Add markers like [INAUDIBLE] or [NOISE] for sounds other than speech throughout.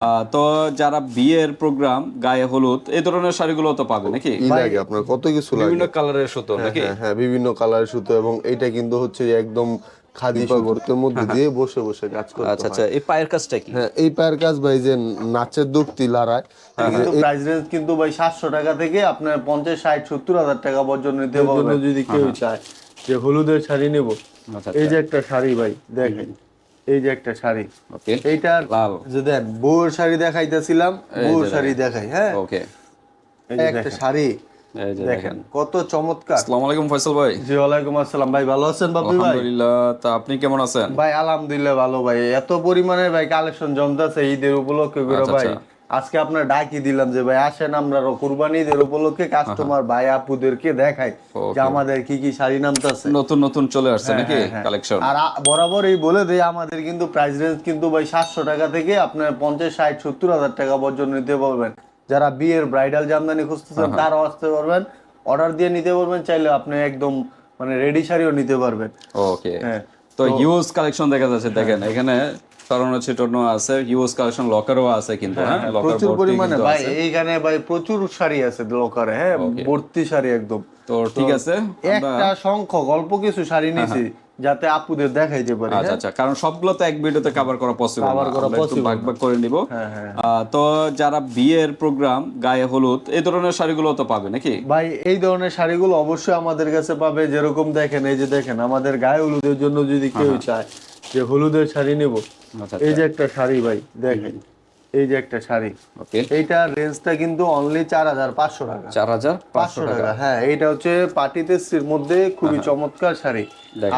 আহ, তো যারা বিয়ের প্রোগ্রাম গায়ে হলুদ এই ধরনের শাড়িগুলো তো পাবে নাকি? লাগে আপনার কত কিছু লাগে। বিভিন্ন কালারের সুতো নাকি? হ্যাঁ হ্যাঁ বিভিন্ন কালারের সুতো এবং এটা কিন্তু হচ্ছে একদম খাদি সুতোর মধ্যে দিয়ে বসে বসে কাজ করতে আচ্ছা আচ্ছা এই পায়ের কাজটা কি? হ্যাঁ এই পায়ের কাজ ভাই যে নাচের দুক্তি কিন্তু প্রাইস রেঞ্জ কিন্তু ভাই সাতশো টাকা থেকে আপনার পঞ্চাশ ষাট সত্তর হাজার টাকা পর্যন্ত নিতে পারবেন যদি কেউ চায় যে হলুদের শাড়ি নেব আচ্ছা এই যে একটা শাড়ি ভাই দেখেন। এই যে একটা শাড়ি। ওকে এইটা লাল। যে দেন বউর শাড়ি দেখাইতেছিলাম বউর শাড়ি দেখাই হ্যাঁ? ওকে একটা শাড়ি। দেখেন দেখেন। কত চমৎকার। আসসালামু আলাইকুম ফয়সাল ভাই। জি ওয়ালাইকুম আসসালাম। ভাই ভালো আছেন বাপি ভাই? আলহামদুলিল্লাহ তা আপনি কেমন আছেন? ভাই আলহামদুলিল্লাহ ভালো ভাই। এত পরিমাণে ভাই কালেকশন জমতেছে ঈদের উপলক্ষে করে আচ্ছা, ভাই। আচ্ছা। আজকে আপনার ডাকি দিলাম যে ভাই আসেন আমরা কুরবানি ঈদের উপলক্ষে কাস্টমার ভাই আপুদেরকে দেখাই যে আমাদের কি কি শাড়ি নামতেছে? নতুন নতুন চলে আসছে নাকি কালেকশন আর আ- বরাবর এই বলে দেই আমাদের কিন্তু প্রাইস রেঞ্জ কিন্তু ভাই সাতশো টাকা থেকে আপনার পঞ্চাশ ষাট সত্তর হাজার টাকা পর্যন্ত নিতে পারবেন। যারা বিয়ের ব্রাইডাল জামদানি খুঁজতেছেন তারাও আসতে পারবেন। অর্ডার দিয়ে নিতে পারবেন চাইলে আপনি একদম মানে রেডি শাড়িও নিতে পারবেন। ওকে হ্যাঁ তো হিউজ কালেকশন দেখা যাচ্ছে দেখেন এখানে ছিটানো আছে কালেকশন লকারও আছে কিন্তু হ্যাঁ প্রচুর পরিমাণে। ভাই এইখানে ভাই প্রচুর শাড়ি আছে লোকারে হ্যাঁ ভর্তি শাড়ি একদম। তো ঠিক আছে একটা সংখ্যক অল্প কিছু শাড়ি নিছি যাতে আপুদের দেখাইতে পারি আচ্ছা আচ্ছা কারণ সবগুলো তো এক ভিডিওতে কভার করা পসিবল করা একটু ভাগ ভাগ করে নিব। হ্যাঁ, হ্যাঁ। তো যারা বিয়ের প্রোগ্রাম গায়ে হলুদ এই ধরনের শাড়িগুলো তো পাবে নাকি? ভাই এই ধরনের শাড়িগুলো অবশ্যই আমাদের কাছে পাবে। যেরকম দেখেন এই যে দেখেন আমাদের গায়ে হলুদের জন্য যদি কেউ চায় যে হলুদের শাড়ি নেব। আচ্ছা এই যে একটা শাড়ি ভাই দেখেন এই যে একটা শাড়ি। ওকে। এইটার রেঞ্জটা কিন্তু অনলি চার হাজার পাঁচশো টাকা। চার হাজার পাঁচশো টাকা। হ্যাঁ এইটা হচ্ছে পার্টিতে মধ্যে খুবই চমৎকার শাড়ি।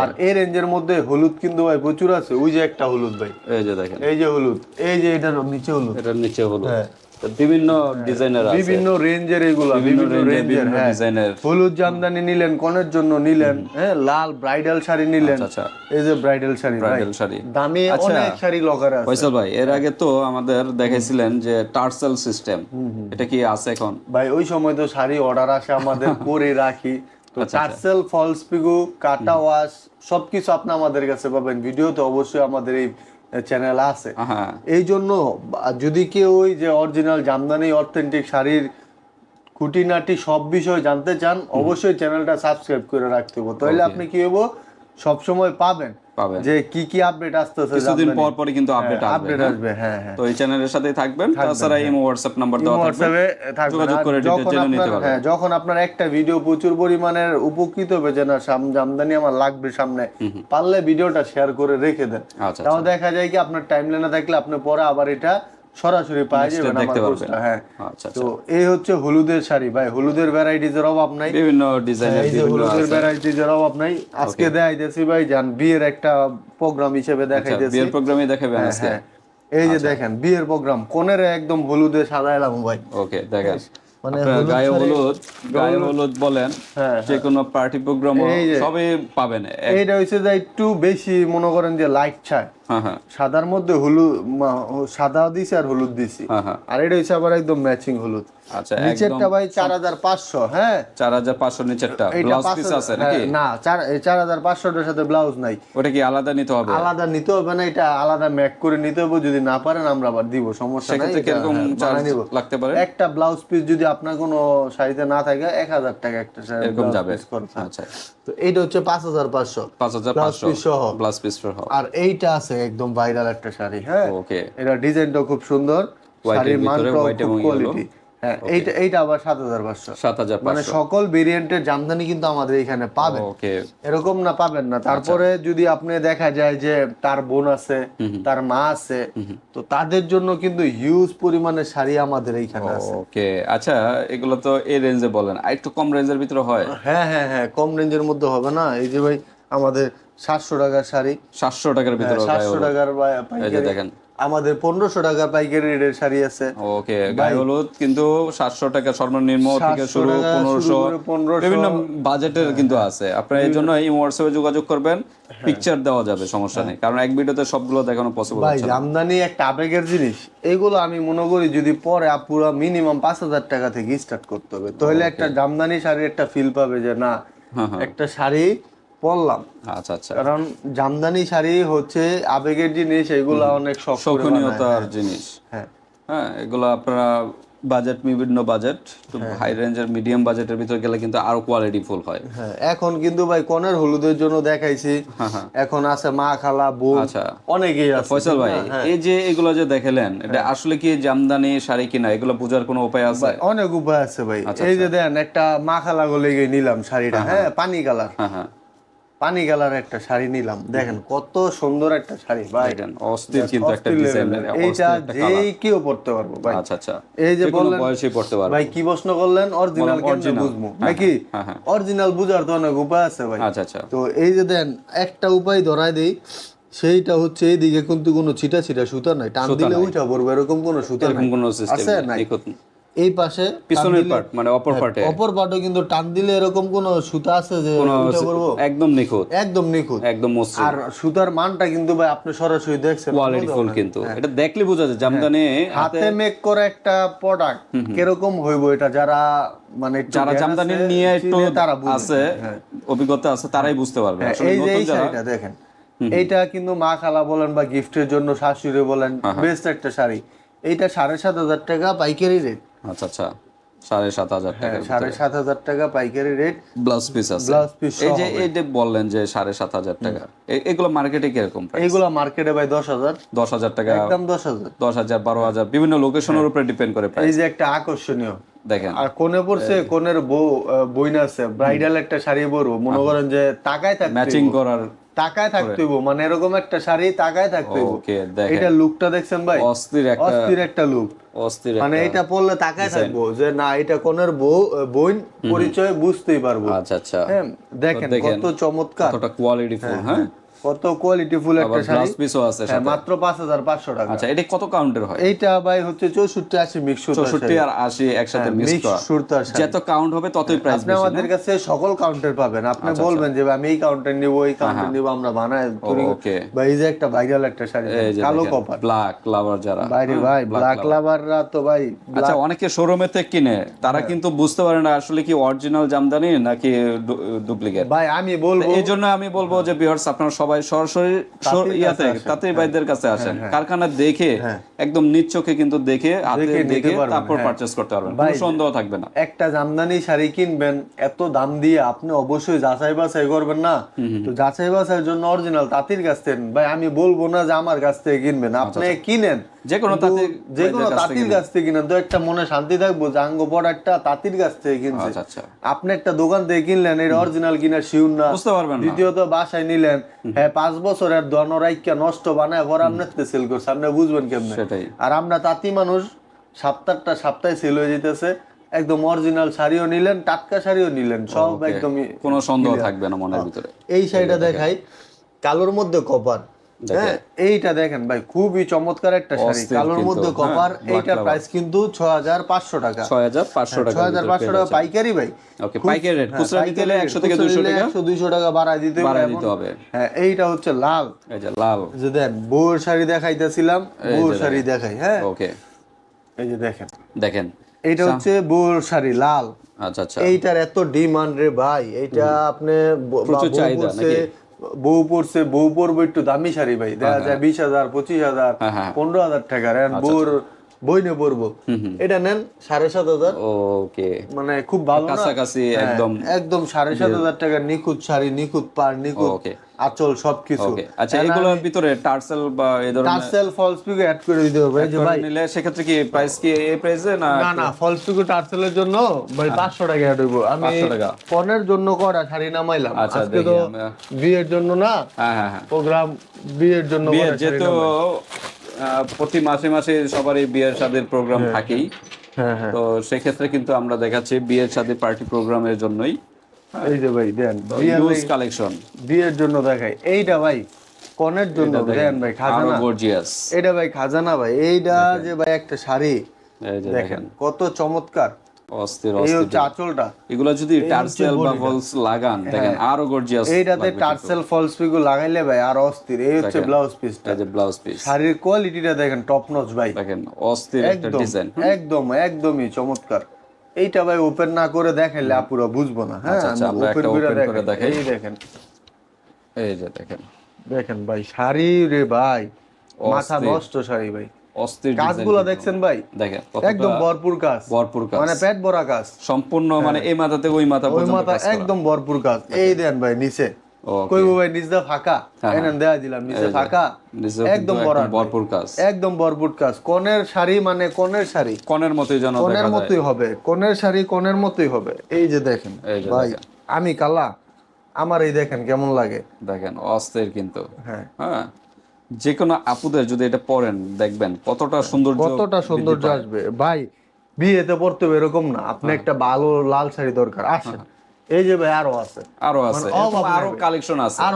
আর এই রেঞ্জের মধ্যে হলুদ কিন্তু ভাই প্রচুর আছে। ওই যে একটা হলুদ ভাই। এই যে দেখেন। এই যে হলুদ। এই যে এটার নিচে হলুদ। এটার নিচে হলুদ। হ্যাঁ। বিভিন্ন ডিজাইনের আছে। বিভিন্ন রেঞ্জের এগুলো বিভিন্ন রেঞ্জের হ্যাঁ। ডিজাইনের হলুদ জামদানি নিলেন কনের জন্য নিলেন হ্যাঁ লাল ব্রাইডাল শাড়ি নিলেন। আচ্ছা, আচ্ছা। এই যে ব্রাইডাল শাড়ি ব্রাইডাল শাড়ি। দামি আচ্ছা। অনেক শাড়ি লকারে আছে। ফয়সাল ভাই এর আগে তো আমাদের দেখাইছিলেন যে টার্সেল সিস্টেম। এটা কি আছে এখন? ভাই ওই সময় তো শাড়ি অর্ডার আসে আমাদের [LAUGHS] করে রাখি। তো আচ্ছা, চার্সেল ফলস পিগু কাটা ওয়াশ সবকিছু আপনি আমাদের কাছে পাবেন। ভিডিও তো অবশ্যই আমাদের এই চ্যানেল আছে। এই জন্য যদি কেউ ওই যে অরিজিনাল জামদানি অথেন্টিক শাড়ির খুঁটিনাটি সব বিষয় জানতে চান অবশ্যই চ্যানেলটা সাবস্ক্রাইব করে রাখতে হবে। তাহলে আপনি কি হব সবসময় পাবেন পাবেন। যে কি কি আপডেট আসতেছে কিছুদিন পর। পরই কিন্তু আপডেট আসবে আপডেট হ্যাঁ? আসবে হ্যাঁ হ্যাঁ। তো এই চ্যানেলের সাথে থাকবেন তাছাড়া ইমো হোয়াটসঅ্যাপ নাম্বার দেওয়া থাকবে। যোগাযোগ করে ডিটেইলস জেনে নিতে পারবেন হ্যাঁ যখন আপনার একটা ভিডিও প্রচুর পরিমাণের উপকৃত হবে যে না জামদানি আমার লাগবে সামনে। পারলে ভিডিওটা শেয়ার করে রেখে দেন। আচ্ছা তাও দেখা যায় কি আপনার টাইম লাইনে থাকলে আপনি পরে আবার এটা সরাসরি পাওয়া যাবে দেখতে পারবেন। হ্যাঁ। আচ্ছা তো এই হচ্ছে হলুদের শাড়ি। ভাই হলুদের ভ্যারাইটিজ এর অভাব নাই। বিভিন্ন ডিজাইনের এই হলুদের আছে। ভ্যারাইটিজ অভাব নাই। আজকে দেখাইতেছি ভাই জান বিয়ের একটা প্রোগ্রাম হিসেবে আচ্ছা, দেখাইতেছি। বিয়ের প্রোগ্রামে দেখাবেন হ্যাঁ, আজকে? হ্যাঁ। এই যে দেখেন বিয়ের প্রোগ্রাম কোনের একদম হলুদে সাজাইলাম ভাই। ওকে দেখেন মানে গায়ে হলুদ গায়ে হলুদ বলেন হ্যাঁ, যে কোনো পার্টি প্রোগ্রাম এই যে- সবই পাবেন। এইটা হচ্ছে যে একটু বেশি মনে করেন যে লাইট হ্যাঁ হ্যাঁ সাদার মধ্যে হলুদ সাদা দিছি আর হলুদ দিছি। হ্যাঁ হ্যাঁ। আর এটা হচ্ছে আবার একদম ম্যাচিং হলুদ। আচ্ছা নিচেরটা ভাই চার হাজার পাঁচশো হ্যাঁ। চার হাজার পাঁচশো নিচেরটা। ব্লাউজ পিস আছে নাকি? হ্যাঁ, না সাথে ব্লাউজ নাই। ওটা কি আলাদা নিতে হবে? আলাদা নিতে হবে না এটা আলাদা ম্যাক করে নিতে হবে যদি না পারেন আমরা আবার দিব সমস্যা নাই সেক্ষেত্রে কীরকম হ্যাঁ, চার্জ লাগতে পারে? একটা ব্লাউজ পিস যদি আপনার কোনো শাড়িতে না থাকে এক হাজার টাকা একটা শাড়ি এরকম যাবে। আচ্ছা। তো এইটা হচ্ছে পাঁচ হাজার পাঁচশো। পাঁচ হাজার পাঁচশো। piece সহ। ব্লাউজ পিস সহ। আর এইটা আছে একদম ভাইরাল একটা শাড়ি হ্যাঁ? ওকে এটা ডিজাইনটা খুব সুন্দর শাড়ির মানটাও খুব কোয়ালিটি হ্যাঁ এইটা এইটা আবার সাত হাজার পাঁচশো। সাত হাজার মানে সকল ভেরিয়েন্টের জামদানি কিন্তু আমাদের এখানে পাবেন। এরকম না পাবেন না। তারপরে আচ্ছা। যদি আপনি দেখা যায় যে তার বোন আছে তার মা আছে তো তাদের জন্য কিন্তু হিউজ পরিমাণে শাড়ি আমাদের এইখানে আছে। ওকে আচ্ছা এগুলো তো এই রেঞ্জে বলেন। আর একটু কম রেঞ্জের ভিতরে হয়? হ্যাঁ হ্যাঁ হ্যাঁ কম রেঞ্জের মধ্যে হবে না। এই যে ভাই আমাদের সাতশো টাকার শাড়ি। সাতশো টাকার ভিতরে সাতশো টাকার দেখেন। আমাদের পনেরোশো টাকার পাইকারি রেটের শাড়ি আছে। ওকে গায়ে হলুদ কিন্তু সাতশো টাকা সর্বনিম্ন থেকে শুরু পনেরোশো করে 1500 বিভিন্ন বাজেটের কিন্তু আছে। আপনারা এই জন্য এই হোয়াটসঅ্যাপে যোগাযোগ করবেন পিকচার দেওয়া যাবে সমস্যা নেই। কারণ এক ভিডিওতে সবগুলো দেখানো পসিবল ভাই জামদানি একটা আবেগের জিনিস। এগুলো আমি মনে করি যদি পরে পুরো মিনিমাম পাঁচ হাজার টাকা থেকে স্টার্ট করতে হবে তাহলে একটা জামদানি শাড়ির একটা ফিল পাবে যে না হ্যাঁ, হ্যাঁ। একটা শাড়ি পরলাম। আচ্ছা আচ্ছা। কারণ জামদানি শাড়ি হচ্ছে আবেগের জিনিস এগুলো অনেক শখ করে বানায়। শোভনীয়তার জিনিস। হ্যাঁ। হ্যাঁ এগুলো আপনারা বাজেট বিভিন্ন বাজেট তো হ্যাঁ, হাই রেঞ্জের মিডিয়াম বাজেটের ভিতরে গেলে কিন্তু আরও কোয়ালিটি ফুল হয়। হ্যাঁ এখন কিন্তু ভাই কনের হলুদের জন্য দেখাইছি। এখন আছে মা খালা বউ হ্যাঁ, আচ্ছা। অনেকেই আছে। ফয়সাল ভাই হ্যাঁ, এই যে এগুলো যে দেখালেন এটা আসলে কি জামদানি শাড়ি কিনা? এগুলো বোঝার কোনো উপায় আছে? অনেক উপায় আছে ভাই। আচ্ছা, এই যে দেন একটা মা খালা গলে নিলাম শাড়িটা। হ্যাঁ পানি কালার। হ্যাঁ হ্যাঁ। পানি কালার একটা শাড়ি নিলাম। দেখেন কত সুন্দর একটা শাড়ি ভাই। অস্থির কিন্তু একটা ডিজাইন। এইটা যেই কেউ পড়তে পারব ভাই। আচ্ছা আচ্ছা। এই যে যে বললেন- বয়সে পড়তে পারবে। ভাই কি প্রশ্ন করলেন? অরিজিনাল বললাম কেমনে original। বুঝব? হ্যাঁ, নাকি? হ্যাঁ, হ্যাঁ। অরিজিনাল বুঝার তো অনেক উপায় আছে ভাই। আচ্ছা আচ্ছা। তো এই যে দেন একটা উপায় ধরায় দেই। সেইটা হচ্ছে এইদিকে কিন্তু কোনো ছিটা ছিটা সুতা নাই। টান দিলে উঠা পড়বে এরকম কোনো সুতা এরকম নাই। কোনো আছে সিস্টেম নাই? এই পাশে পিছনের পার্ট মানে অপর পার্টে অপর পাটও কিন্তু টান দিলে এরকম কোনো সুতা আছে যে একদম নিখুঁত। একদম নিখুঁত। একদম মসৃণ। আর সুতার মানটা কিন্তু ভাই আপনি সরাসরি দেখছেন কোয়ালিটি ফুল কিন্তু। এটা দেখলে বোঝা যায় জামদানি হাতে মেক করা একটা প্রোডাক্ট কীরকম হইব এটা? যারা মানে যারা জামদানি নিয়ে একটু তারা। আছে হ্যাঁ। অভিজ্ঞতা আছে তারাই বুঝতে পারবে। আসলে এই যে নতুন এই যারা শাড়িটা দেখেন। এইটা কিন্তু মা খালা বলেন বা গিফটের জন্য শাশুড়ি বলেন হ্যাঁ, বেস্ট একটা শাড়ি। এইটা সাড়ে সাত হাজার টাকা পাইকারি রেট আচ্ছা আচ্ছা। সাড়ে সাত হাজার টাকা সাড়ে সাত হাজার টাকা পাইকারি রেট ব্লাউজ পিস আছে। এই যে এই যে বললেন যে সাড়ে সাত হাজার টাকা এগুলো মার্কেটে কীরকম এইগুলা মার্কেটে ভাই দশ হাজার। দশ হাজার টাকা। একদম দশ হাজার। দশ হাজার বারো হাজার বিভিন্ন লোকেশনের উপরে ডিপেন্ড করে এই যে একটা আকর্ষণীয়। দেখেন। আর কোনে পড়ছে কোনের বউ বইনা আছে। ব্রাইডাল একটা শাড়ি পরবো। মনে করেন যে থাকতে ম্যাচিং করার টাকায় থাকতে হইবো। মানে এরকম একটা শাড়ি টাকায় থাকতে হইবো। ওকে এটা লুকটা দেখছেন ভাই? অস্থির একটা অস্থির একটা লুক অস্থির মানে এটা পড়লে তাকায় থাকব যে না এটা কোনের বউ বোন পরিচয় বুঝতেই পারব। আচ্ছা আচ্ছা। হ্যাঁ দেখেন দেখেন। কত চমৎকার। কতটা কোয়ালিটি ফুল হ্যাঁ। কত কোয়ালিটি ফুল একটা শাড়ি? পিসও আছে হ্যাঁ, মাত্র পাঁচ হাজার পাঁচশো টাকা। আচ্ছা এটা কত কাউন্টের হয়? এইটা ভাই হচ্ছে চৌষট্টি আশি মিক্স চৌষট্টি আর আশি একসাথে মিক্স মিক্স করা। যত কাউন্ট হবে ততই প্রাইস আপনি আমাদের কাছে সকল কাউন্টার পাবেন। আপনি আচ্ছা, বলবেন যে আমি এই কাউন্টার নিব এই কাউন্টার নিব আমরা বানাই তৈরি ওকে বা এই যে একটা ভাইরাল একটা শাড়ি কালো কপার ব্ল্যাক লাভার যারা। বাইরে ভাই ব্ল্যাক লাভাররা তো ভাই আচ্ছা অনেকে শোরুমে থেকে কিনে তারা হ্যাঁ। কিন্তু বুঝতে পারে না আসলে কি অরিজিনাল জামদানি নাকি ডুপ্লিকেট ভাই আমি বলব এই জন্য আমি বলব যে বিহার্স আপনারা সবাই সরাসরি ইয়াতে তাঁতের ভাইদের কাছে হ্যাঁ, আসেন। কারখানা দেখে একদম নিচ্ছকে কিন্তু দেখে হাতে দেখে তারপর হ্যাঁ। করতে পারবেন। কোনো সন্দেহ থাকবে না। একটা জামদানি শাড়ি কিনবেন এত দাম দিয়ে আপনি অবশ্যই যাচাই বাছাই করবেন না। তো যাচাই বাছাইয়ের জন্য অরিজিনাল তাঁতির কাছ থেকে ভাই আমি বলব না যে আমার কাছ থেকে কিনবেন। আপনি কিনেন যে কোনো তাঁতির যে কোনো তাঁতির কাছ থেকে কিনেন। তো একটা মনে শান্তি থাকব যে আঙ্গ প্রোডাক্টটা তাঁতির কাছ থেকে কিনছে। আচ্ছা আচ্ছা। আপনি একটা দোকান থেকে কিনলেন এটা অরিজিনাল কিনা শিউর না। বুঝতে পারবেন দ্বিতীয়ত বাসায় নিলেন। হ্যাঁ পাঁচ বছরের দনরাইকা নষ্ট বানায় পরে আপনি সেল করছে আপনি বুঝবেন কেমনে? সেটাই। আর আমরা তাঁতি মানুষ সপ্তাহটা সপ্তাহে সেল হয়ে যেতেছে। একদম অরিজিনাল শাড়িও নিলেন টাটকা শাড়িও নিলেন সব একদমই কোনো সন্দেহ থাকবে না মনের ভিতরে। এই শাড়িটা দেখাই। কালোর মধ্যে কপার। হ্যাঁ এইটা দেখেন ভাই খুবই চমৎকার একটা শাড়ি। কালোর মধ্যে হ্যাঁ, কপার এইটার প্রাইস কিন্তু ছয় হাজার পাঁচশো টাকা। ছয় হাজার পাঁচশো টাকা ছয় হাজার পাঁচশো টাকা পাইকারি ভাই। ওকে পাইকারি রেট খুচরা নিতে হলে একশো থেকে দুশো টাকা? একশো দুইশো টাকা বাড়ায় দিতে হবে বাড়ায় দিতে হবে। হ্যাঁ এইটা হচ্ছে লাল। এই যে লাল। যে দেন বউর শাড়ি দেখাইতেছিলাম বউর শাড়ি দেখাই হ্যাঁ। ওকে। এই যে দেখেন। দেখেন। এইটা হচ্ছে বউর শাড়ি লাল। আচ্ছা আচ্ছা। এইটার এত ডিমান্ড রে ভাই এইটা আপনি প্রচুর চাহিদা, নাকি? বউ পড়ছে বউ পরবো একটু দামি শাড়ি ভাই। দেখা যায় বিশ হাজার পঁচিশ হাজার হ্যাঁ, হ্যাঁ। পনেরো হাজার টাকা। আর বউর বইনে পরবো এটা নেন সাড়ে সাত হাজার। ওকে। মানে খুব ভালো কাছাকাছি হ্যাঁ, একদম একদম সাড়ে সাত হাজার টাকা নিখুঁত শাড়ি নিখুঁত পার নিখুঁত। আঁচল সবকিছু। আচ্ছা এগুলোর ভিতরে টার্সেল বা এই ধরনের টার্সেল ফলস পিকো অ্যাড করে দিতে হবে। যে ভাই নিলে সেক্ষেত্রে কি প্রাইস কি এই প্রাইসে না না না ফলস পিকো টার্সেলের জন্য ভাই পাঁচশো টাকা অ্যাড হইব। আমি 500 টাকা। পনেরো জন্য করা শাড়ি নামাইলাম। আচ্ছা, আজকে তো বিয়ের জন্য না? হ্যাঁ হ্যাঁ হ্যাঁ। প্রোগ্রাম বিয়ের জন্য বিয়ে করা শাড়ি যেহেতু প্রতি মাসে মাসে সবারই বিয়ের সাদের প্রোগ্রাম থাকেই। হ্যাঁ হ্যাঁ। তো সেক্ষেত্রে কিন্তু আমরা দেখাচ্ছি বিয়ের সাদে পার্টি প্রোগ্রামের জন্যই। এই যে ভাই দেন বিয়ের কালেকশন বিয়ের জন্য দেখাই। এইটা ভাই কনের জন্য দেন ভাই খাজানা। গর্জিয়াস এটা ভাই খাজানা ভাই এইটা যে ভাই একটা শাড়ি দেখেন। কত চমৎকার। অস্থির এই হচ্ছে আঁচলটা। এগুলো যদি টার্সেল বা ফলস লাগান দেখেন আরও গর্জিয়াস হ্যাঁ। এইটাতে টার্সেল ফলস পিকো লাগাইলে ভাই আর অস্থির। এই হচ্ছে ব্লাউজ পিসটা এই যে ব্লাউজ পিস শাড়ির কোয়ালিটিটা দেখেন টপ নচ ভাই। দেখেন অস্থির একটা একদম ডিজাইন একদম একদমই চমৎকার। এইটা ভাই ওপেন না করে দেখাইলে আপুরা বুঝব না হ্যাঁ? আচ্ছা, আচ্ছা, আমরা একটা open করে। দেখাই। এই দেখেন। এই যে দেখেন। দেখেন ভাই শাড়ি রে ভাই। মাথা নষ্ট শাড়ি ভাই। অস্থির কাজগুলো দেখছেন ভাই? দেখেন একদম ভরপুর কাজ। ভরপুর কাজ। মানে পেট ভরা কাজ। সম্পূর্ণ মানে এই মাথা থেকে ওই মাথা ওই মাথা একদম ভরপুর কাজ। এই দেন ভাই নিচে। কইব ভাই নিচ ফাঁকা। এনেন দেয়া দিলাম নিচে ফাঁকা। একদম ভরপুর কাজ। একদম ভরপুর কাজ। কনের শাড়ি মানে কনের শাড়ি। কনের মতোই যেন কনের মতোই হবে। কনের শাড়ি কনের মতোই হবে। এই যে দেখেন ভাই আমি কালা। আমার এই দেখেন কেমন লাগে। দেখেন অস্থির কিন্তু। হ্যাঁ। হ্যাঁ। যে কোনো আপুদের যদি এটা পরেন দেখবেন কতটা সুন্দর কতটা সৌন্দর্য আসবে। ভাই বিয়েতে পড়তে হবে এরকম না। আপনি হ্যাঁ। একটা ভালো লাল শাড়ি দরকার। আসেন। এই যে ভাই আরও আছে। আরও আছে। মানে আরও কালেকশন আছে। আর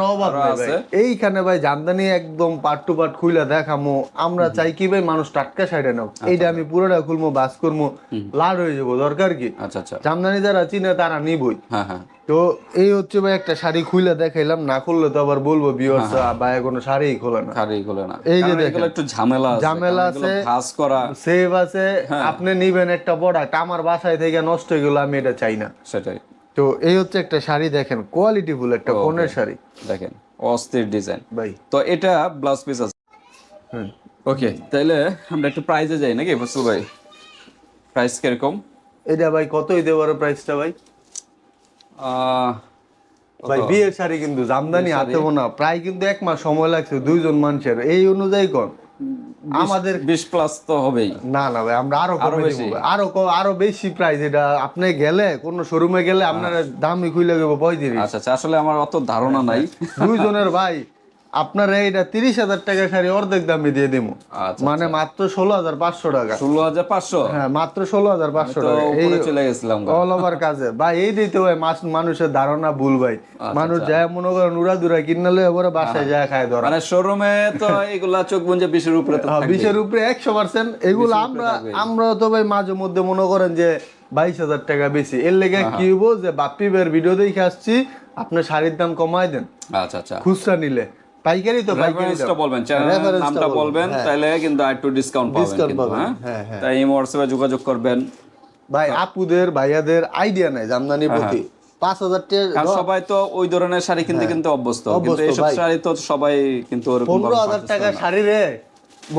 আছে। এইখানে ভাই জামদানি একদম পাট টু খুইলা দেখামো। আমরা চাই কি ভাই মানুষ টাটকা সাইডে নাও। আচ্ছা, এইটা আমি পুরোটা খুলবো বাস লাল হয়ে যাব দরকার কি? আচ্ছা আচ্ছা। জামদানি যারা চিনে তারা নিবই। হ্যাঁ হ্যাঁ। তো এই হচ্ছে ভাই একটা শাড়ি খুইলা দেখাইলাম। না খুললে তো আবার বলব বিয়র্স ভাই কোনো শাড়ি খোলে না। খারি খোলে না। এই যে দেখেন। একটু ঝামেলা আছে। ঝামেলা আছে। করা। সেভ আছে। হ্যাঁ। আপনি নিবেন একটা প্রোডাক্ট আমার বাসায় থেকে নষ্ট হয়ে গেলো আমি এটা চাই না। সেটাই। তো এই হচ্ছে একটা শাড়ি দেখেন কোয়ালিটি ফুল একটা কনের শাড়ি। দেখেন অস্থির ডিজাইন ভাই। তো এটা ব্লাউজ পিস আছে। ওকে তাইলে আমরা একটু প্রাইজে যাই নাকি ফসল ভাই? প্রাইস কীরকম? এটা ভাই কতই দেওয়ার প্রাইসটা ভাই? আহ, ভাই বিয়ের শাড়ি কিন্তু জামদানি হাতে বোনা। প্রায় কিন্তু এক মাস সময় লাগছে দুইজন মানুষের। এই অনুযায়ী কোন আমাদের বিশ প্লাস তো হবেই। না না ভাই আমরা আরও আরও বেশি? আরও আরও বেশি প্রাইস এটা আপনি গেলে কোন শোরুমে গেলে আপনার দামই খুলে গেব পঁয়ত্রিশ আচ্ছা আচ্ছা আসলে আমার অত ধারণা নাই। দুইজনের ভাই আপনার এইটা তিরিশ হাজার টাকা শাড়ি অর্ধেক দামে দিয়ে দিব আচ্ছা মানে মাত্র ষোলো হাজার পাঁচশো টাকা। ষোলো হাজার পাঁচশো? হ্যাঁ মাত্র ষোলো হাজার পাঁচশো টাকা। এই চলে গেছিলাম অল ওভার কাজে। ভাই এই দিতে ভাই মাস- মানুষের ধারণা ভুল ভাই। আচ্ছা, মানুষ যায় মনে করেন উড়া দুরা কিনলে এবারে বাসায় যায় খায় ধরা। মানে শোরুমে তো এগুলা চোখ বুঞ্জে বিশের উপরে হ্যাঁ। বিশের উপরে একশো পার্সেন্ট এগুলো আমরা আমরা তো ভাই মাঝে মধ্যে মনে করেন যে বাইশ হাজার টাকা বেশি। এর লেগে হ্যাঁ, কি হব যে বাপ্পি ভাইয়ের ভিডিও দেখে আসছি আপনার শাড়ির দাম কমায় দেন। আচ্ছা আচ্ছা। খুচরা নিলে। পাইকারি তো রেফারেন্সটা বলবেন চ্যানেলের নামটা বলবেন, হ্যাঁ। তাহলে কিন্তু একটু ডিসকাউন্ট পাবেন হ্যাঁ। হ্যাঁ। তাই এই হোয়াটসঅ্যাপে যোগাযোগ করবেন। ভাই আপুদের ভাইয়াদের আইডিয়া নাই জামদানি প্রতি। পাঁচ হাজার টাকা সবাই তো ওই ধরনের শাড়ি কিনতে কিন্তু অভ্যস্ত। কিন্তু এইসব শাড়ি তো সবাই কিন্তু পনেরো হাজার টাকা শাড়ি রে।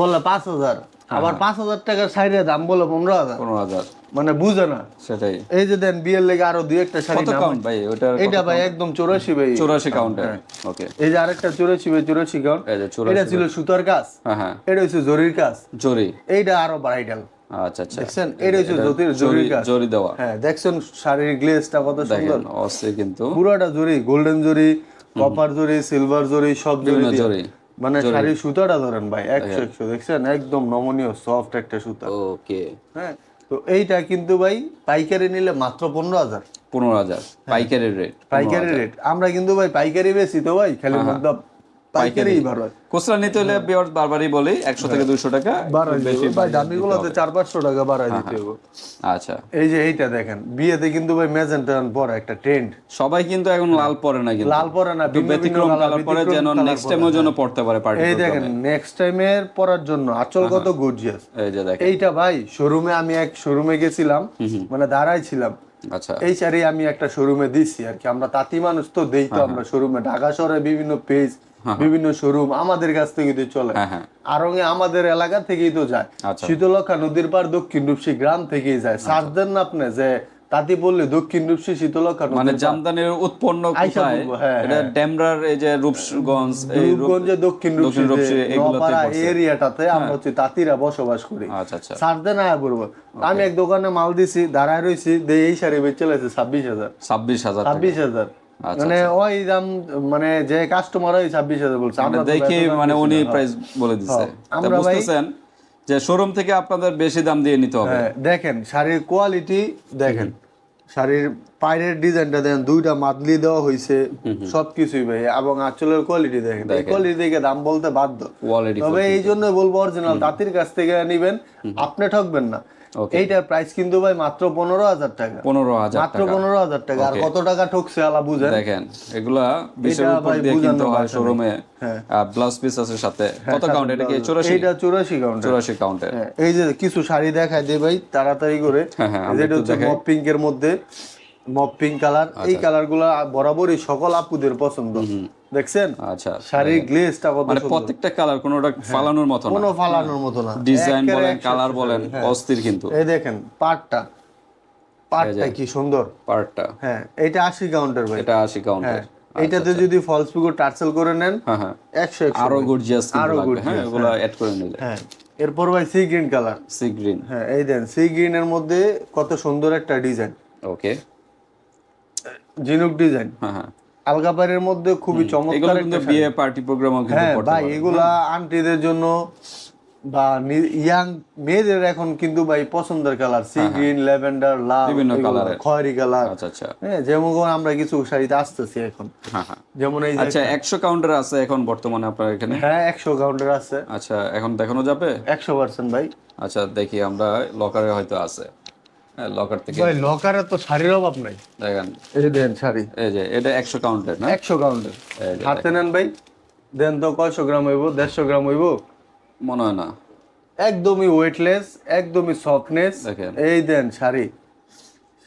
বললে পাঁচ হাজার। আবার পাঁচ হাজার টাকার শাড়ির দাম বলে পনেরো হাজার। পনেরো হাজার। মানে বুঝে না। সেটাই। এই যে দেন বিয়ের লেগে আরও দুই একটা শাড়ি কত কাউন্ট ভাই? ওটার এটা ভাই একদম চৌরাশি ভাই। চৌরাশি কাউন্টে ওকে এই যে আরেকটা চৌরাশি ভাই চৌরাশি কাউন্ট এই যে চৌরাশি এটা ছিল সুতার কাজ। হ্যাঁ হ্যাঁ। এটা হচ্ছে জরির কাজ। জরি। এইটা আরও ব্রাইডাল আচ্ছা আচ্ছা। দেখছেন? এটা হচ্ছে জরি জরির কাজ। জরি দেওয়া। হ্যাঁ দেখছেন শাড়ির গ্লেজটা কত সুন্দর। অস্থির কিন্তু। পুরোটা জরি গোল্ডেন জরি কপার জরি সিলভার জরি সব জরি জরি। মানে শাড়ির সুতাটা ধরেন ভাই একশো একশো দেখছেন? একদম নমনীয় সফট একটা সুতা। ওকে। হ্যাঁ তো এইটা কিন্তু ভাই পাইকারি নিলে মাত্র পনেরো হাজার। পনেরো হাজার। পাইকারি রেট পাইকারি রেট আমরা কিন্তু ভাই পাইকারি বেশি তো ভাই খালি মধ্যে পাইকারি ভালো খুচরা নিতে হলে বিয়ার বারবারই বলি একশো থেকে দুইশো টাকা বাড়াই ভাই দামিগুলোতে চার পাঁচশো টাকা বাড়াই দিতে হবে। আচ্ছা। এই যে এইটা দেখেন বিয়েতে কিন্তু ভাই মেজেন্টা পরে একটা ট্রেন্ড সবাই কিন্তু এখন লাল পরে না কিন্তু। লাল পরে না ব্যতিক্রম কালার পরে যেন নেক্সট পরে, টাইমের জন্য পড়তে পারে পার্টি এই দেখেন নেক্সট টাইমের পরার জন্য আচল কত গর্জিয়াস এই যে দেখেন। এইটা ভাই শোরুমে আমি এক শোরুমে গেছিলাম মানে দাঁড়াই ছিলাম আচ্ছা। এই শাড়ি আমি একটা শোরুমে দিছি আর কি। আমরা তাঁতি মানুষ তো দেই তো আমরা শোরুমে ঢাকা শহরে বিভিন্ন পেজ বিভিন্ন শোরুম আমাদের কাছ থেকে তো চলে হ্যাঁ হ্যাঁ। আরং আমাদের এলাকা থেকেই তো যায়। আচ্ছা। শীতলক্ষা নদীর পার দক্ষিণ রূপসী গ্রাম থেকেই যায়। সাজদেন দেন না আপনি যে তাঁতি বললে দক্ষিণ রূপসী শীতলক্ষা মানে। জামদানির উৎপন্ন কোথায়? হ্যাঁ, এটা ডেমরার এই যে রূপগঞ্জ এই রূপগঞ্জে দক্ষিণ রূপসী এগুলোতে এরিয়াটাতে আমরা হচ্ছে তাঁতিরা বসবাস করি। আচ্ছা আচ্ছা। আমি এক দোকানে মাল দিছি দাঁড়ায় রয়েছি দিয়ে এই শাড়ি বেচে ছাব্বিশ হাজার। ছাব্বিশ হাজার ছাব্বিশ হাজার। আচ্ছা, মানে ওই দাম মানে যে কাস্টমার ওই ছাব্বিশ হাজার বলছে। আমরা তো দেখি মানে উনি প্রাইস বলে হ্যাঁ। আমরা বুঝতেছেন? যে শোরুম থেকে আপনাদের বেশি দাম দিয়ে নিতে হবে। হ্যাঁ, দেখেন শাড়ির কোয়ালিটি দেখেন। শাড়ির পায়ের ডিজাইনটা দেখেন দুইটা মাদলি দেওয়া হয়েছে সবকিছুই ভাই এবং আঁচলের কোয়ালিটি দেখেন। এই কোয়ালিটি দেখে দাম বলতে বাধ্য। তবে এই জন্য বলব অরিজিনাল তাঁতির কাছ থেকে নিবেন আপনি ঠকবেন না। এইটার প্রাইস কিন্তু ভাই মাত্র পনেরো হাজার টাকা। পনেরো হাজার মাত্র পনেরো হাজার টাকা। আর কত টাকা ঠকছে আলা বুঝেন? দেখেন এগুলা বিশের এটা উপর দিয়ে কিনতে হয় শোরুমে হ্যাঁ। ব্লাউজ পিস আছে সাথে। কত কাউন্ট এটা কি চুরাশি? এইটা চুরাশি কাউন্ট চুরাশি কাউন্টে হ্যাঁ, এই যে কিছু শাড়ি দেখাই দে ভাই তাড়াতাড়ি করে। [LAUGHS] হ্যাঁ, হ্যাঁ, যেটা হচ্ছে। মপ পিঙ্কের মধ্যে। মপ পিঙ্ক কালার এই কালারগুলা বরাবরই সকল আপুদের পছন্দ। দেখছেন? আচ্ছা শাড়ির গ্লেজটা কত মানে প্রত্যেকটা কালার কোনোটা ফালানোর মতো না। কোনো ফালানোর মতো না। ডিজাইন বলেন কালার বলেন শাড়ি, হ্যাঁ। অস্থির কিন্তু। এই দেখেন পাটটা। পাটটা কি সুন্দর। পার্টটা হ্যাঁ এটা আশি কাউন্টার ভাই। এটা আশি কাউন্টার হ্যাঁ এইটাতে যদি ফলস পিকো টার্সেল করে নেন হ্যাঁ হ্যাঁ। একশো একশো আরও গর্জিয়াস আরও হ্যাঁ এগুলো অ্যাড করে নিলে। হ্যাঁ এরপর ভাই sea green colour sea green হ্যাঁ এই দেন সি গ্রিনের মধ্যে কত সুন্দর একটা ডিজাইন ওকে জিনুক ডিজাইন হ্যাঁ হ্যাঁ। আলগাপারের মধ্যে খুবই চমৎকার একটা বিয়ে পার্টি প্রোগ্রামও কিন্তু হ্যাঁ ভাই এগুলা আন্টিদের জন্য বা ইয়াং মেয়েদের এখন কিন্তু ভাই পছন্দের কালার সি গ্রিন ল্যাভেন্ডার লাল বিভিন্ন কালারের। খয়েরি কালার আচ্ছা আচ্ছা। হ্যাঁ যেমন আমরা কিছু শাড়িতে আসতেছি এখন। হ্যাঁ হ্যাঁ। যেমন এই আচ্ছা একশো কাউন্টার আছে এখন বর্তমানে আপনার এখানে? হ্যাঁ একশো কাউন্টার আছে। আচ্ছা এখন দেখানো যাবে? একশো পার্সেন্ট ভাই। আচ্ছা দেখি আমরা লকারে হয়তো আছে। লকার থেকে। ভাই লকারে তো শাড়ির অভাব নাই। দেখেন। এই দেন শাড়ি। এই যে এটা একশো কাউন্টার না? একশো কাউন্টার হাতে নেন ভাই। দেন তো কয়শো গ্রাম হইব? দেড়শো গ্রাম হইব? মনে হয় না। একদমই ওয়েটলেস একদমই সফটনেস দেখেন। এই দেন শাড়ি।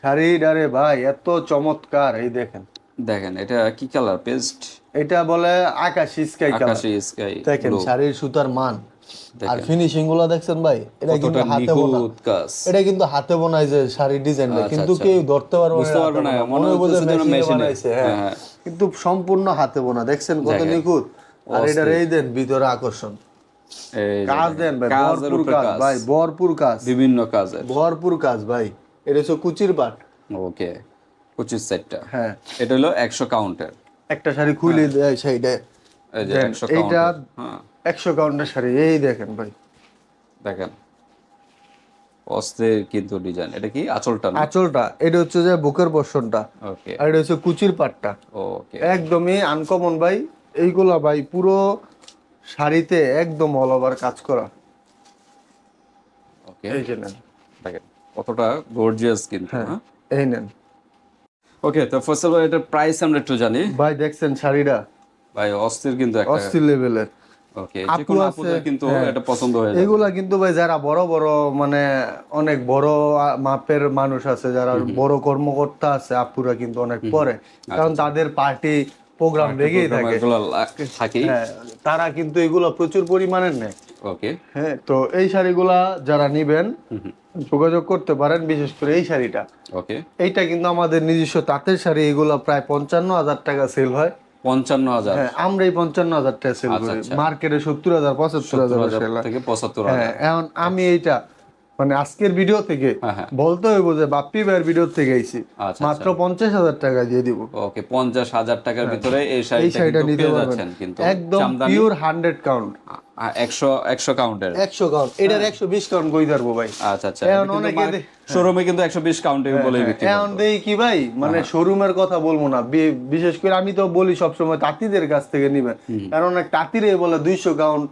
শাড়িটারে ভাই এত চমৎকার এই দেখেন। দেখেন এটা কি কালার পেস্ট এটা বলে আকাশি স্কাই কালার আকাশি স্কাই দেখেন শাড়ির সুতার মান। আর ফিনিশিংগুলো দেখছেন ভাই এটা কিন্তু হাতে বোনা। এটা কিন্তু হাতে বোনায় যে শাড়ির ডিজাইন কিন্তু আচ্ছা। কেউ ধরতে পারবে বুঝতে পারবে না, মনে হবে যে হ্যাঁ। হ্যাঁ, কিন্তু সম্পূর্ণ হাতে বোনা দেখছেন কত নিখুঁত। আর এটার এই দেন ভিতরে আকর্ষণ। কাজ দেন ভাই ভরপুর কাজ কাজ। ভাই ভরপুর কাজ। বিভিন্ন কাজের। ভরপুর কাজ ভাই। এটা হচ্ছে কুচির পাট ওকে পঁচিশ সেটটা হ্যাঁ। এটা হলো একশো কাউন্টার একটা শাড়ি খুলে দেয় সেইটা। এইটা হ্যাঁ। একশো কাউন্টার শাড়ি এই দেখেন ভাই। দেখেন। অস্থির কিন্তু ডিজাইন এটা কি? আঁচলটা আঁচলটা। এটা হচ্ছে যে বুকের বর্ষণটা। ওকে আর এটা হচ্ছে কুচির পাটটা। ওকে একদমই আনকমন ভাই। এইগুলা ভাই পুরো শাড়িতে একদম অল ওভার কাজ করা। ওকে এই যে নেন। দেখেন কতটা গর্জিয়াস কিন্তু হ্যাঁ। এই নেন। ওকে তো ফার্স্ট অফ অল এটার প্রাইস আমরা একটু জানি। ভাই দেখছেন শাড়িটা? ভাই অস্থির কিন্তু একটা অস্থির লেভেলের ওকে আপু আছে, কিন্তু হ্যাঁ। এটা পছন্দ হয়ে যাবে এগুলা কিন্তু ভাই যারা বড় বড় মানে অনেক বড় মাপের মানুষ আছে যারা বড় কর্মকর্তা আছে আপুরা কিন্তু অনেক পরে। কারণ তাদের পার্টি প্রোগ্রাম লেগেই থাকে। হ্যাঁ তারা কিন্তু এগুলো প্রচুর পরিমাণে নেয়। ওকে হ্যাঁ তো এই শাড়িগুলা যারা নিবেন যোগাযোগ করতে পারেন বিশেষ করে এই শাড়িটা। ওকে এইটা কিন্তু আমাদের নিজস্ব তাঁতের শাড়ি এগুলো প্রায় পঞ্চান্ন হাজার টাকা সেল হয়। পঞ্চান্ন হাজার। হ্যাঁ আমরা এই পঞ্চান্ন হাজার টাকা সেল আচ্ছা, করি। আচ্ছা। মার্কেটে সত্তর হাজার পঁচাত্তর হাজার থেকে পঁচাত্তর হাজার। হ্যাঁ এখন আমি এইটা মানে আজকের ভিডিও থেকে হ্যাঁ, হ্যাঁ। বলতে হইব যে বাপ্পি ভাইয়ের ভিডিও থেকে আইছি। আচ্ছা, মাত্র পঞ্চাশ হাজার টাকা দিয়ে দিব। ওকে পঞ্চাশ হাজার টাকার ভিতরে এই শাড়িটা নিতে পারবেন। যাচ্ছেন কিন্তু একদম পিওর হান্ড্রেড কাউন্ট একশো একশো কাউন্টের একশো কাউন্ট এটার একশো বিশ কাউন্ট কই পারব ভাই? আচ্ছা আচ্ছা। এখন অনেকে শোরুমে কিন্তু একশো বিশ কাউন্টে বলে বিক্রি করে। এখন দেই কি ভাই? মানে হ্যাঁ। শোরুমের কথা বলব না। বিশেষ করে আমি তো বলি সবসময় তাঁতিদের কাছ থেকে নিবেন। কারণ তাঁতিরে বলে দুইশো কাউন্ট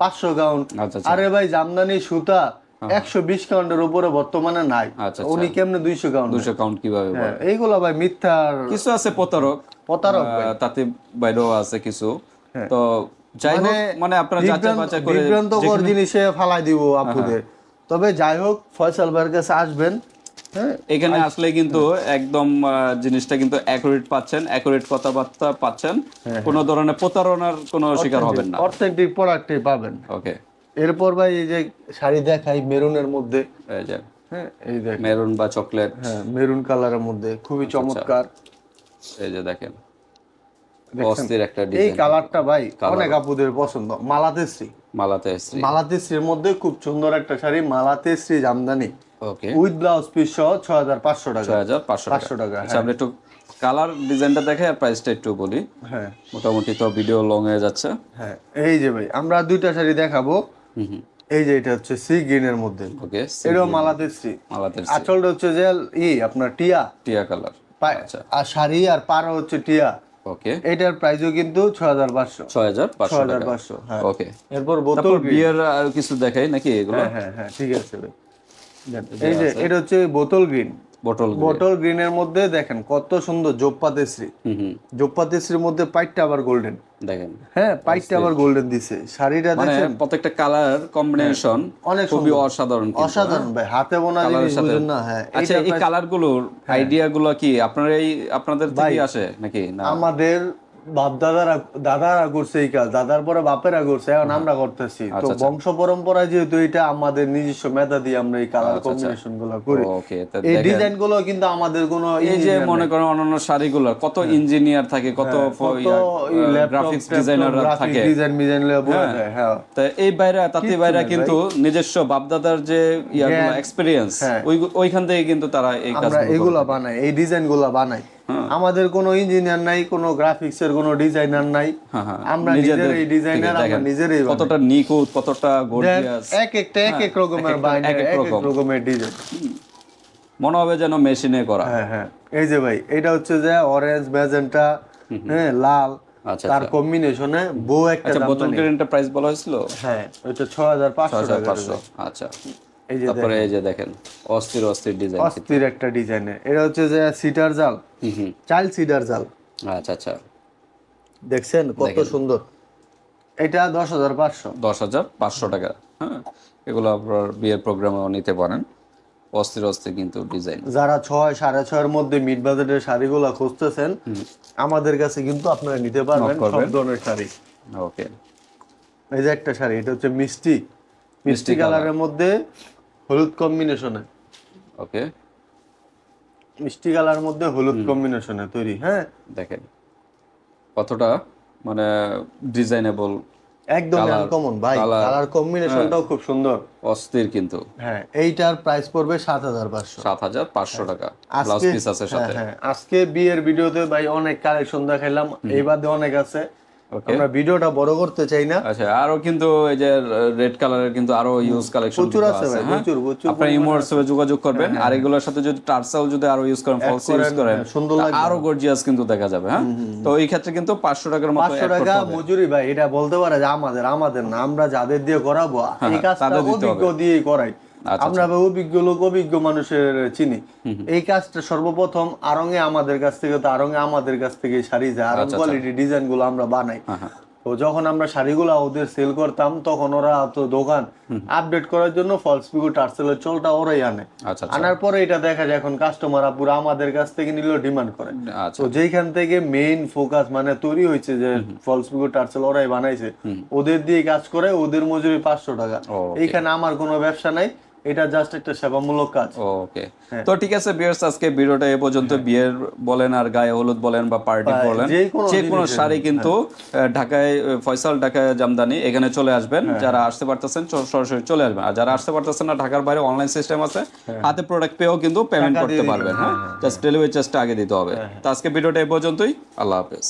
পাঁচশো কাউন্ট আচ্ছা, আচ্ছা। আরে ভাই জামদানি সুতা একশো বিশ কাউন্টের উপরে বর্তমানে নাই। আচ্ছা, উনি কেমনে দুইশো কাউন্ট দুশো কাউন্ট কীভাবে বলে? এইগুলো ভাই মিথ্যার কিছু আছে প্রতারক। প্রতারক তাতে বাইরেও আছে কিছু। তো যাই হোক মানে আপনারা যাচাই বিভ্রান্ত- বাছাই করে বিভ্রান্তকর জিনিসে ফালাই দিব আপুদের। তবে যাই হোক ফয়সাল ভাইয়ের কাছে আসবেন। হ্যাঁ এখানে আসলে কিন্তু একদম জিনিসটা কিন্তু অ্যাকুরেট পাচ্ছেন অ্যাকুরেট কথাবার্তা পাচ্ছেন। হ্যাঁ, কোনো ধরনের প্রতারণার কোনো শিকার হবেন না। অথেন্টিক প্রোডাক্টই পাবেন। ওকে এরপর ভাই এই যে শাড়ি দেখাই মেরুনের মধ্যে। হ্যাঁ এই দেখ মেরুন বা চকলেট। হ্যাঁ মেরুন কালারের মধ্যে। খুবই আচ্ছা, চমৎকার। এই যে দেখেন। অস্থির একটা এই কালারটা ভাই অনেক আপুদের পছন্দ। মালাতেশ্রী মালাতে এসছি মালাতেশ্রীর মধ্যে খুব সুন্দর একটা sari মালাতেশ্রী Jamdani. Okay. With blouse piece সহ ছয় হাজার পাঁচশো টাকা। ছয় হাজার পাঁচশো টাকা। আচ্ছা আমরা একটু কালার ডিজাইনটা দেখে আর প্রাইসটা একটু বলি। হ্যাঁ। মোটামুটি তো ভিডিও লং হয়ে যাচ্ছে। হ্যাঁ এই যে ভাই আমরা দুইটা শাড়ি দেখাবো। এই যে এটা হচ্ছে সি গ্রিনের মধ্যে। ওকে এটাও মালাতেশ্রী মালাতে আঁচলটা হচ্ছে যে ই আপনার টিয়া। টিয়া কালার পায়- আর শাড়ি আর পাড়া হচ্ছে টিয়া। ওকে এটার প্রাইসও কিন্তু ছয় হাজার পাঁচশো। ছয় হাজার পাঁচশো ছয় হাজার টাকা পাঁচশো হ্যাঁ। ওকে এরপর বোতল বিয়ের আর কিছু দেখাই নাকি এগুলো? হ্যাঁ হ্যাঁ হ্যাঁ ঠিক আছে এই যে এটা হচ্ছে বোতল গ্রিন বটল বটল গ্রিনের মধ্যে দেখেন কত সুন্দর জোপাতেশ্রী জোপাতেশ্রীর মধ্যে পাইটটা আবার গোল্ডেন দেখেন। হ্যাঁ পাইটটা আবার গোল্ডেন দিছে। শাড়িটা মানে দেখেন। প্রত্যেকটা কালার কম্বিনেশন অনেক খুবই অসাধারণ অসাধারণ ভাই হাতে বোনা হ্যাঁ? জিনিস বুঝুন না হ্যাঁ আচ্ছা এই কালারগুলোর আইডিয়াগুলো আইডিয়া গুলো কি? আপনার এই আপনাদের থেকে আসে নাকি? না। আমাদের বাপ দাদারা দাদারা করছে এই কাজ দাদার পরে বাপেরা করছে এখন আমরা করতেছি। তো আচ্ছা, আচ্ছা। বংশ যেহেতু এটা আমাদের নিজস্ব মেধা দিয়ে আমরা এই কালার কম্বিনেশনগুলো করি। এই ডিজাইনগুলো কিন্তু আমাদের কোনো এই যে মনে করেন অন্যান্য শাড়িগুলো কত ইঞ্জিনিয়ার থাকে কত গ্রাফিক্স ডিজাইনাররা থাকে। ডিজাইন মিজাইন বলে হ্যাঁ। তা এই বাইরে তাতে বাইরে কিন্তু নিজস্ব বাপদাদার যে ইয়াগুলো এক্সপেরিয়েন্স হ্যাঁ। ওই ওইখান থেকে কিন্তু তারা এই কাজ এগুলা বানাই এই ডিজাইনগুলা বানাই। হ্যাঁ। আমাদের কোনো ইঞ্জিনিয়ার নাই কোনো গ্রাফিক্স এর কোনো ডিজাইনার নাই। হ্যাঁ, হ্যাঁ। আমরা নিজেদের নিজেরাই ডিজাইনার আমরা নিজেরাই। কতটা নিখুঁত কতটা গর্জিয়াস এক একটা এক এক রকমের বাইন্ডার এক এক এক এক রকম। রকমের ডিজাইন মনে হবে যেন মেশিনে করা। হ্যাঁ হ্যাঁ। এই যে ভাই এটা হচ্ছে যে অরেঞ্জ ম্যাজেন্টা হ্যাঁ লাল। আচ্ছা, তার কম্বিনেশনে বউ একটা আচ্ছা বোতল গ্রিনটা প্রাইস বলা হয়েছিল? হ্যাঁ হাজার পাঁচশো টাকা পাঁচশো। আচ্ছা। এই যে তারপরে এই যে দেখেন। অস্থির অস্থির ডিজাইন অস্থির একটা ডিজাইনের এটা হচ্ছে যে সিডার জাল। চাইল্ড সিডার জাল। আচ্ছা আচ্ছা। দেখছেন? কত সুন্দর। এটা দশ হাজার পাঁচশো। দশ হাজার পাঁচশো টাকা। হ্যাঁ এগুলো আপনার বিয়ের প্রোগ্রামেও নিতে পারেন। অস্থির অস্থির কিন্তু ডিজাইন যারা ছয় সাড়ে ছয়ের মধ্যে মিড বাজেটের শাড়িগুলো খুঁজতেছেন আমাদের কাছে কিন্তু আপনারা নিতে পারবেন সব ধরনের শাড়ি। ওকে এই যে একটা শাড়ি এটা হচ্ছে মিষ্টি। মিষ্টি কালারের মধ্যে হলুদ কম্বিনেশনে ওকে? মিষ্টি কালার মধ্যে হলুদ কম্বিনেশনে তৈরি হ্যাঁ? দেখেন। কতটা? মানে ডিজাইনেবল একদম আনকমন ভাই কালার কম্বিনেশনটাও খুব সুন্দর। অস্থির কিন্তু। হ্যাঁ এইটার প্রাইস পড়বে সাত হাজার পাঁচশো। সাত হাজার পাঁচশো টাকা। ব্লাউজ পিস আছে সাথে। হ্যাঁ, হ্যাঁ। আজকে বিয়ের ভিডিওতে ভাই অনেক কালেকশন দেখাইলাম। এই বাদে অনেক আছে। আমরা ভিডিওটা বড় করতে চাই না। আচ্ছা আরও কিন্তু এই যে রেড কালারের কিন্তু আরও ইউজ কালেকশন প্রচুর আছে ভাই, প্রচুর, প্রচুর আপনারা ইমো হোয়াটসঅ্যাপে যোগাযোগ করবেন আর এগুলোর সাথে যদি টার্সেল যদি আরও ইউজ করেন ফলস ইউজ করেন হ্যাঁ, সুন্দর তা আরও গর্জিয়াস কিন্তু দেখা যাবে হ্যাঁ? তো এই ক্ষেত্রে কিন্তু পাঁচশো টাকার মতো পাঁচশো add করতে টাকা মজুরি ভাই এটা বলতে পারে যে আমাদের আমাদের না আমরা যাদের দিয়ে করাবো এই কাজটা হ্যাঁ, অভিজ্ঞ দিয়েই করাই। আমরা অভিজ্ঞ লোক অভিজ্ঞ মানুষের চিনি। এই কাজটা সর্বপ্রথম আরঙে আমাদের কাছ থেকে তো আরঙে আমাদের কাছ থেকে শাড়ি যায়। আরং আচ্ছা, কোয়ালিটি ডিজাইনগুলো আমরা বানাই। হ্যাঁ, তো যখন আমরা শাড়িগুলা ওদের সেল করতাম তখন ওরা তো দোকান। আপডেট করার জন্য ফলস পিকো টার্সেলের চলটা ওরাই আনে। আচ্ছা আনার পরে এটা দেখা যায় এখন কাস্টমার পুরো আমাদের কাছ থেকে নিলেও ডিমান্ড করে। আচ্ছা। তো যেখান থেকে মেইন ফোকাস মানে তৈরি হয়েছে যে ফলস পিকো টার্সেল ওরাই বানাইছে ওদের দিয়ে কাজ করে ওদের মজুরি পাঁচশো টাকা. এইখানে আমার কোনো ব্যবসা নাই এটা জাস্ট একটা সেবামূলক কাজ। ওকে তো ঠিক আছে বিয়ার্স আজকে ভিডিওটা এ পর্যন্ত বিয়ের বলেন আর গায়ে হলুদ বলেন বা পার্টি বলেন যে কোনো শাড়ি কিন্তু ঢাকায় ফয়সাল ঢাকায় জামদানি এখানে চলে আসবেন। যারা আসতে পারতেছেন সরাসরি চলে আসবেন। আর যারা আসতে পারতেছেন না ঢাকার বাইরে অনলাইন সিস্টেম আছে হাতে প্রোডাক্ট পেয়েও কিন্তু পেমেন্ট করতে পারবেন হ্যাঁ। জাস্ট ডেলিভারি চার্জটা আগে দিতে হবে। তো আজকে ভিডিওটা এ পর্যন্তই আল্লাহ হাফেজ।